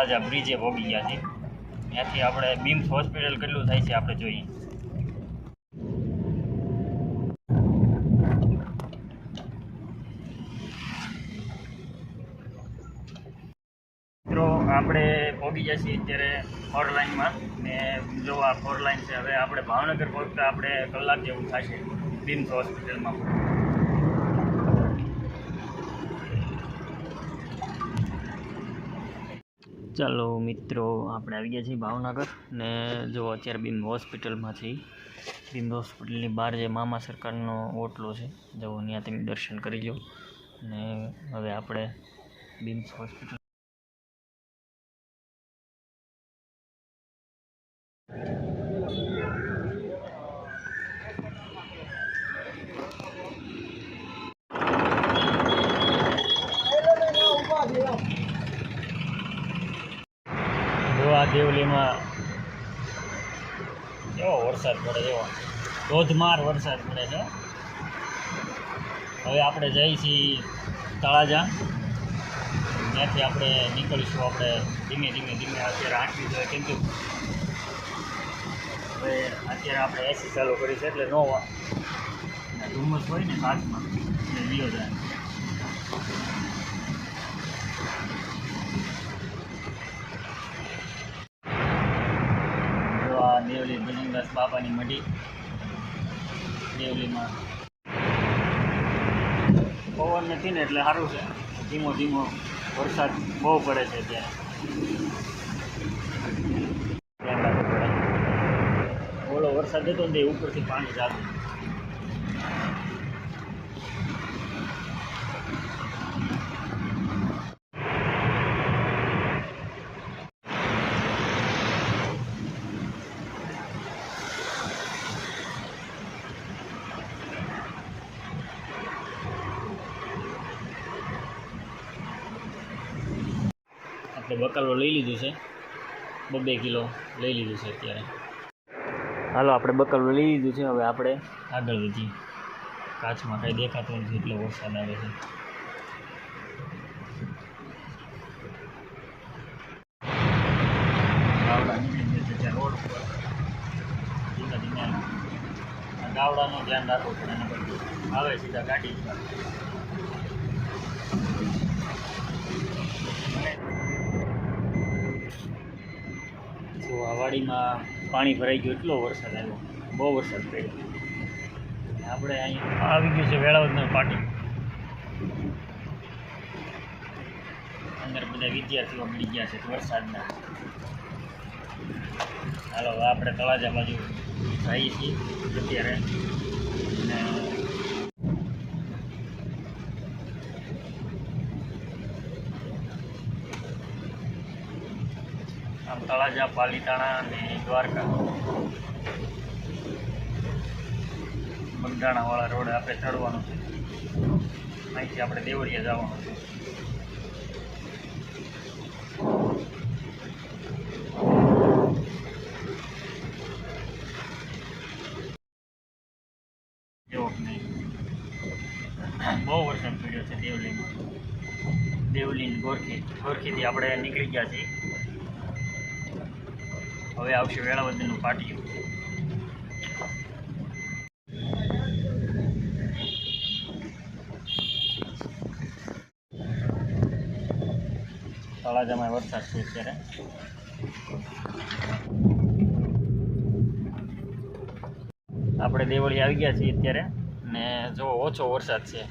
તળાજા બ્રિજે ભોગી ગયા છે. ત્યાંથી આપણે બીમ્સ હોસ્પિટલ કેટલું થાય છે આપણે જોઈએ. આપણે પહોંચી ગયા અત્યારે ફોર લાઇનમાં ને જો આ ફોર લાઇન છે. હવે આપણે ભાવનગર પહોંચતા આપણે કલાક જેવું થશે બીમ્સ હોસ્પિટલમાં. ચાલો મિત્રો, આપણે આવી ગયા છીએ ભાવનગર ને જો અત્યારે બીમ હોસ્પિટલમાં છીએ બીમ હોસ્પિટલની બહાર જે મામા સરકારનો ઓટલો છે જો ત્યાં તમે દર્શન કરી લો. ને હવે આપણે બીમ્સ હોસ્પિટલ દેવલીમાં કેવો વરસાદ પડે એવો ધોધમાર વરસાદ પડે છે. હવે આપણે જઈએ છીએ તળાજા. ત્યાંથી આપણે નીકળીશું આપણે ધીમે ધીમે ધીમે. અત્યારે આંટવી જોઈએ કેમ કે હવે અત્યારે આપણે એસી ચાલુ કરી છે એટલે નો ધુમ્મસ હોય ને કાચમાં. એટલે લીઓ જાય. બાપાની મઢી. દેવલીમાં પવન નથી ને એટલે સારું છે. ધીમો ધીમો વરસાદ બહુ પડે છે ત્યાં ઓલો વરસાદ હતો ને ઉપરથી પાણી જાતું. આપણે બકાલો લઈ લીધું છે. બબે કિલો લઈ લીધું છે અત્યારે. હાલો આપણે બકાલો લઈ લીધું છે હવે આપણે આગળ વધીએ કાચમાં કાંઈ દેખાતું નથી એટલો વરસાદ આવે છે. રોડ ઉપર. ધીમે ધીમે ગાવડાનું ધ્યાન રાખવું પડે એના પર આવે સીધા ગાડી જો આ વાડીમાં પાણી ભરાઈ ગયું, એટલો વરસાદ આવ્યો. બહુ વરસાદ પડ્યો. આપણે અહીં આવી ગયું છે વેળાવદર પાટી. અંદર બધા વિદ્યાર્થીઓ મળી ગયા છે વરસાદના. હાલો, આપણે તળાજા બાજુ જઈએ છીએ અત્યારે અને આમ તળાજા, પાલીતાણા અને દ્વારકા. બંધાણાવાળા રોડ આપણે ચડવાનું છે. અહીંથી આપણે દેવળિયા જવાનું છે. બહુ વરસાદ પડ્યો છે દેવલીમાં. દેવલી ગોરખી ગોરખીથી આપણે નીકળી ગયા છીએ. હવે આવશે વેળાવતીનું પાટિયું તળાજામાં વરસાદ છે અત્યારે. આપણે દેવળી આવી ગયા છીએ અત્યારે ને જો ઓછો વરસાદ છે.